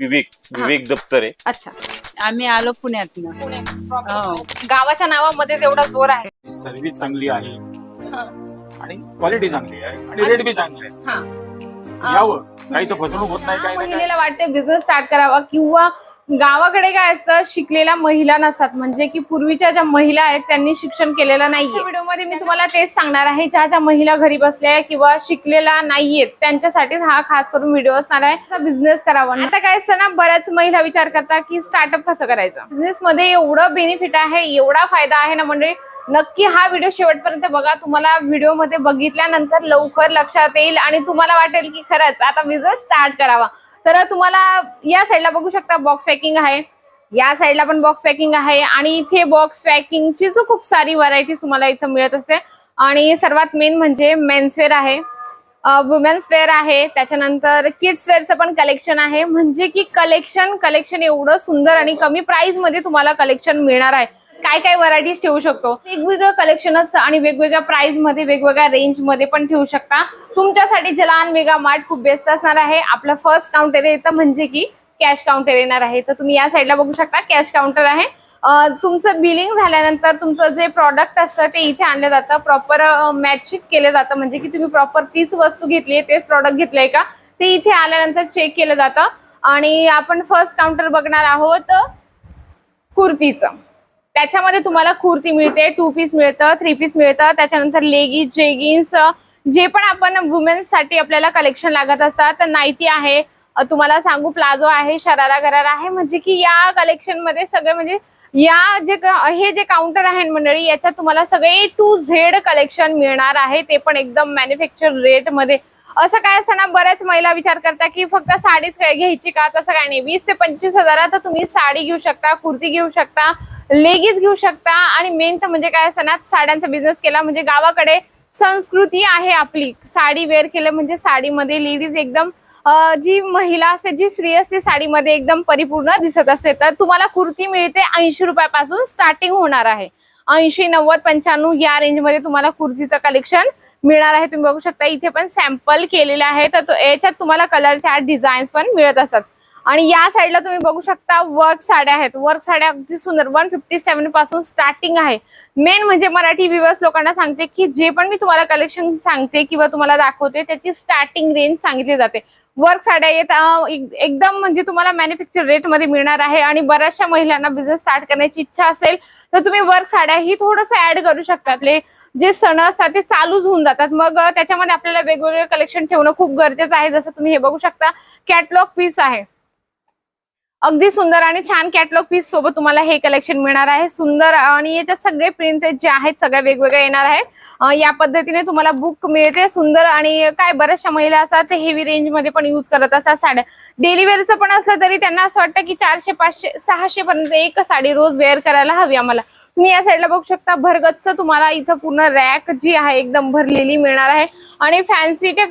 विवेक विवेक दप्तरे. अच्छा. आम्ही आलो पुण्यातनं. हो. गावाच्या नावामध्येच एवढा जोर आहे. सर्व्हिस चांगली आहे. हा. आणि क्वालिटी चांगली आहे. आणि रेट बी चांगले आहे. हा. यावं. काही तर फसवणूक होत नाही काही नाही महिलेला वाटते बिझनेस स्टार्ट करावा किंवा गावाकडे काय असतं शिकलेल्या महिला नसतात. म्हणजे की पूर्वीच्या ज्या महिला आहेत त्यांनी शिक्षण केलेलं नाहीये. व्हिडिओमध्ये मी तुम्हाला तेच सांगणार आहे. ज्या ज्या महिला घरी बसल्या किंवा शिकलेल्या नाहीयेत त्यांच्यासाठीच हा खास करून व्हिडिओ असणार आहे. बिझनेस करावा आता काय असतं ना बऱ्याच महिला विचार करतात की स्टार्टअप कसं करायचं? बिझनेस मध्ये एवढं बेनिफिट आहे एवढा फायदा आहे ना म्हणजे नक्की हा व्हिडिओ शेवटपर्यंत बघा. तुम्हाला व्हिडिओमध्ये बघितल्यानंतर लवकर लक्षात येईल आणि तुम्हाला वाटेल की खरंच आता बिझनेस स्टार्ट करावा. तर तुम्हाला या साईडला बघू शकता. बॉक्स पॅकिंग आहे. या साईडला पण बॉक्स पॅकिंग आहे. आणि इथे बॉक्स पॅकिंगची जो खूप सारी व्हरायटीज तुम्हाला इथं मिळत असते. आणि सर्वात मेन म्हणजे मेन्सवेअर आहे. वुमेन्स वेअर आहे. त्याच्यानंतर किड्स वेअरचं पण कलेक्शन आहे. म्हणजे की कलेक्शन कलेक्शन एवढं सुंदर आणि कमी प्राइसमध्ये तुम्हाला कलेक्शन मिळणार आहे. काय काय व्हरायटीज ठेवू शकतो? वेगवेगळं कलेक्शन आणि वेगवेगळ्या प्राइसमध्ये वेगवेगळ्या रेंजमध्ये पण ठेवू शकता. तुमच्यासाठी जलान मेगा मार्ट खूप बेस्ट असणार आहे. आपलं फर्स्ट काउंटर येतं म्हणजे की कॅश काउंटर येणार आहे. तर तुम्ही या साईडला बघू शकता कॅश काउंटर आहे. तुमचं बिलिंग झाल्यानंतर तुमचं जे प्रॉडक्ट असतं ते इथे आणलं जातं. प्रॉपर मॅचिंग केलं जातं. म्हणजे की तुम्ही प्रॉपर तीच वस्तू घेतली आहे तेच प्रॉडक्ट घेतलंय का? ते इथे आल्यानंतर चेक केलं जातं. आणि आपण फर्स्ट काउंटर बघणार आहोत कुर्तीचं. त्याच्यामध्ये तुम्हाला कुर्ती मिळते टू पीस मिळतं थ्री पीस मिळतं. त्याच्यानंतर लेगीज जेगिन्स जे पण आपण वुमेन्ससाठी आपल्याला कलेक्शन लागत असतात तर नाईटी आहे तुम्हाला सांगू प्लाझो आहे शरारा गरारा आहे म्हणजे की या कलेक्शनमध्ये सगळे म्हणजे या जे हे जे काउंटर आहे मंडळी याच्यात तुम्हाला सगळे टू झेड कलेक्शन मिळणार आहे. ते पण एकदम मॅन्युफॅक्चर रेटमध्ये. असं काय असताना बऱ्याच महिला विचार करता की फक्त साडीच काय घ्यायची का? तसं काय नाही. वीस ते पंचवीस हजारात तुम्ही साडी घेऊ शकता कुर्ती घेऊ शकता लेगीज घेऊ शकता आणि मेन तर म्हणजे काय असताना साड्यांचा बिझनेस केला म्हणजे गावाकडे संस्कृती आहे आपली. साडी वेअर केलं म्हणजे साडीमध्ये लेडीज एकदम जी महिला असते जी स्त्री असते साडीमध्ये एकदम परिपूर्ण दिसत असते. तर तुम्हाला कुर्ती मिळते ऐंशी रुपयापासून स्टार्टिंग होणार आहे. ऐंशी नव्वद पंच्याण्णव या रेंजमध्ये तुम्हाला कुर्तीचं कलेक्शन मिळणार आहे. तुम्ही बघू शकता इथे पण सॅम्पल केलेले आहे. तर याच्यात तुम्हाला कलरच्या डिझाईन्स पण मिळत असतात. आणि या साईडला तुम्ही बघू शकता वर्क साड्या आहेत. वर्क साड्या अगदी सुंदर वन फिफ्टी सेवनपासून स्टार्टिंग आहे. मेन म्हणजे मराठी व्ह्युअर्स लोकांना सांगते की जे पण मी तुम्हाला कलेक्शन सांगते किंवा तुम्हाला दाखवते त्याची स्टार्टिंग रेंज सांगितली जाते. वर्क साड्या येत एकदम म्हणजे तुम्हाला मॅन्युफॅक्चर रेटमध्ये मिळणार आहे आणि बऱ्याचशा महिलांना बिझनेस स्टार्ट करण्याची इच्छा असेल तर तुम्ही वर्क साड्या ही थोडंसं ऍड करू शकता. आपले जे सण असतात ते चालूच होऊन जातात. मग त्याच्यामध्ये आपल्याला वेगवेगळे कलेक्शन ठेवणं खूप गरजेचं आहे. जसं तुम्ही हे बघू शकता कॅटलॉग पीस आहे. अगदी सुंदर आणि छान कॅटलॉग पीस सोबत तुम्हाला हे कलेक्शन मिळणार आहे. सुंदर आणि याच्यात सगळे प्रिंट जे आहेत सगळ्या वेगवेगळ्या येणार आहेत. या पद्धतीने तुम्हाला बुक मिळते. सुंदर आणि काय बऱ्याचशा महिला असतात ते हेवी रेंजमध्ये पण यूज करत असतात साड्या. डेली पण असलं तरी त्यांना असं वाटतं की चारशे पाचशे सहाशे पर्यंत एक साडी रोज वेअर करायला हवी आम्हाला. तुम्ही या साईडला बघू शकता भरगच्च तुम्हाला इथं पूर्ण रॅक जी आहे एकदम भरलेली मिळणार आहे. आणि फॅन्सी ते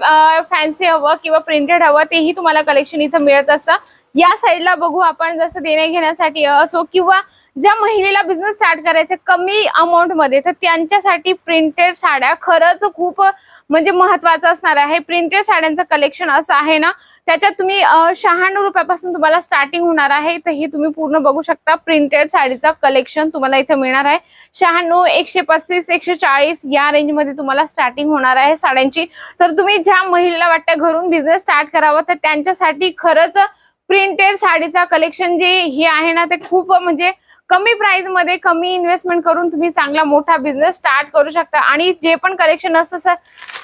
फॅन्सी हवं किंवा प्रिंटेड हवं तेही तुम्हाला कलेक्शन इथं मिळत असतं. या साईडला बघू आपण जसं देण्या घेण्यासाठी असो किंवा ज्या महिलेला बिझनेस स्टार्ट करायचे कमी अमाऊंटमध्ये तर त्यांच्यासाठी प्रिंटेड साड्या खरंच खूप म्हणजे महत्वाचं असणार आहे. प्रिंटेड साड्यांचं कलेक्शन असं आहे ना त्याच्यात तुम्ही शहाण्णव रुपयापासून तुम्हाला स्टार्टिंग होणार आहे. तर हे तुम्ही पूर्ण बघू शकता प्रिंटेड साडीचं कलेक्शन तुम्हाला इथं मिळणार आहे. शहाण्णव एकशे पस्तीस एकशे चाळीस या रेंजमध्ये तुम्हाला स्टार्टिंग होणार आहे साड्यांची. तर तुम्ही ज्या महिलेला वाटतं घरून बिझनेस स्टार्ट करावा तर त्यांच्यासाठी खरंच प्रिंटेड साडीचा कलेक्शन जे हे आहे ना ते खूप म्हणजे कमी प्राइसमध्ये कमी इन्व्हेस्टमेंट करून तुम्ही चांगला मोठा बिझनेस स्टार्ट करू शकता. आणि जे पण कलेक्शन असतं सर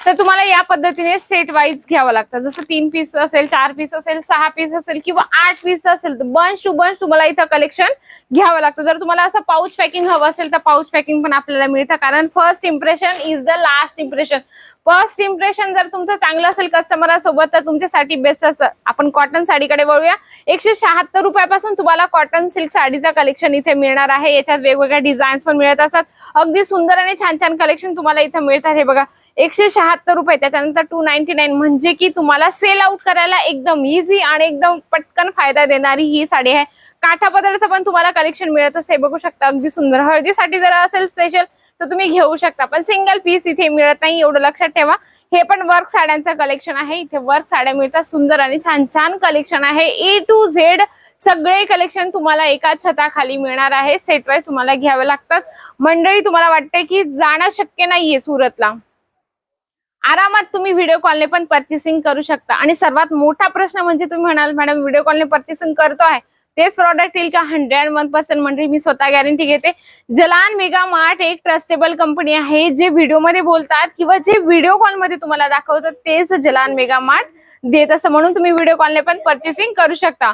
तर तुम्हाला या पद्धतीने सेट वाईज घ्यावं लागतं. जसं तीन पीस असेल चार पीस असेल सहा पीस असेल किंवा आठ पीस असेल तर बंच टू बंच तुम्हाला इथं कलेक्शन घ्यावं लागतं. जर तुम्हाला असं पाऊच पॅकिंग हवं असेल तर पाऊच पॅकिंग पण आपल्याला मिळतं. कारण first impression is the last impression first impression जर तुमचं चांगलं असेल कस्टमरासोबत तर तुमच्यासाठी बेस्ट असतं. आपण कॉटन साडीकडे वळूया. एकशे शहात्तर रुपयापासून तुम्हाला कॉटन सिल्क साडीचा कलेक्शन इथे मिळणार आहे. याच्यात वेगवेगळ्या डिझाईन्स पण मिळत असतात. अगदी सुंदर आणि छान छान कलेक्शन तुम्हाला इथं मिळतात. हे बघा एकशे शहात्तर रुपये. त्याच्यानंतर टू नाईन्टी नाईन म्हणजे की तुम्हाला सेल आउट करायला एकदम इझी आणि एकदम पटकन फायदा देणारी ही साडी आहे. काठापदरचं पण तुम्हाला कलेक्शन मिळत असे बघू शकता. अगदी सुंदर. हळदीसाठी जर असेल स्पेशल तर तुम्ही घेऊ शकता. पण सिंगल पीस इथे मिळत नाही एवढं लक्षात ठेवा. हे पण वर्क साड्यांचं कलेक्शन आहे. इथे वर्क साड्या मिळतात. सुंदर आणि छान छान कलेक्शन आहे. ए टू झेड सगळे कलेक्शन तुम्हाला एका छताखाली मिळणार आहे. सेट वाईज तुम्हाला घ्यावे लागतात. मंडळी तुम्हाला वाटते की जाणं शक्य नाहीये सुरतला. आरामात तुम्ही व्हिडिओ कॉलने पण पर्चेसिंग करू शकता. आणि सर्वात मोठा प्रश्न म्हणजे तुम्ही म्हणाल मॅडम व्हिडिओ कॉलने पर्चेसिंग करतो आहे. तेच प्रॉडक्ट येईल का? हंड्रेड वन पर्सेंट म्हणजे मी स्वतः गॅरंटी घेते. जलान मेगा मार्ट एक ट्रस्टेबल कंपनी आहे जे व्हिडिओमध्ये बोलतात किंवा जे व्हिडिओ कॉलमध्ये तुम्हाला दाखवतात तेच जलान मेगा मार्ट देत असं म्हणून तुम्ही व्हिडिओ कॉलने पण पर्चेसिंग करू शकता.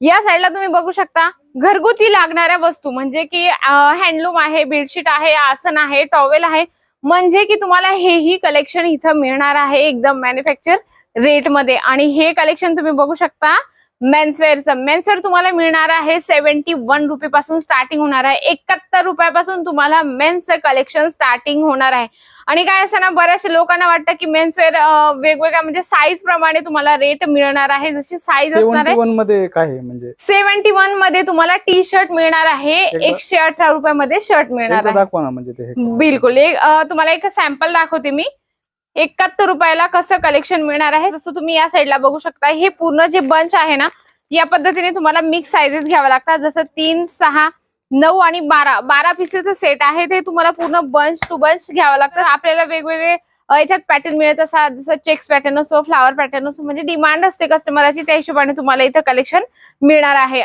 या साईडला तुम्ही बघू शकता घरगुती लागणाऱ्या वस्तू म्हणजे की हँडलूम आहे बेडशीट आहे आसन आहे टॉवेल आहे म्हणजे की तुम्हाला हेही कलेक्शन इथं मिळणार आहे एकदम मॅन्युफॅक्चर रेटमध्ये आणि हे कलेक्शन तुम्ही बघू शकता मेन्सवेअरचं मेन्सवेअर तुम्हाला मिळणार आहे सेव्हन्टी वन रुपये पासून स्टार्टिंग होणार आहे. एकाहत्तर रुपयापासून तुम्हाला मेन्सचं कलेक्शन स्टार्टिंग होणार आहे. आणि काय असं ना बऱ्याचशा लोकांना वाटतं की मेन्सवेअर वेगवेगळ्या म्हणजे साईज प्रमाणे तुम्हाला रेट मिळणार आहे. जशी साईज असणार आहे. मध्ये काय म्हणजे? सेव्हन्टी वनमध्ये तुम्हाला टी शर्ट मिळणार आहे. एकशे अठरा रुपयामध्ये शर्ट मिळणार आहे. म्हणजे. बिलकुल. तुम्हाला एक सॅम्पल दाखवते मी. एकाहत्तर रुपयाला कसं कलेक्शन मिळणार आहे? जसं तुम्ही या साईडला बघू शकता हे पूर्ण जे बंच आहे ना या पद्धतीने तुम्हाला मिक्स सायझेस घ्यावं लागतात. जसं तीन सहा नऊ आणि बारा बारा पीसेसचं सेट आहे. ते तुम्हाला पूर्ण बंच टू बंच घ्यावं लागतं. आपल्याला वेगवेगळे याच्यात पॅटर्न मिळत असतात. जसं चेक्स पॅटर्न असो फ्लावर पॅटर्न असो म्हणजे डिमांड असते कस्टमरची त्या हिशोबाने तुम्हाला इथं कलेक्शन मिळणार आहे.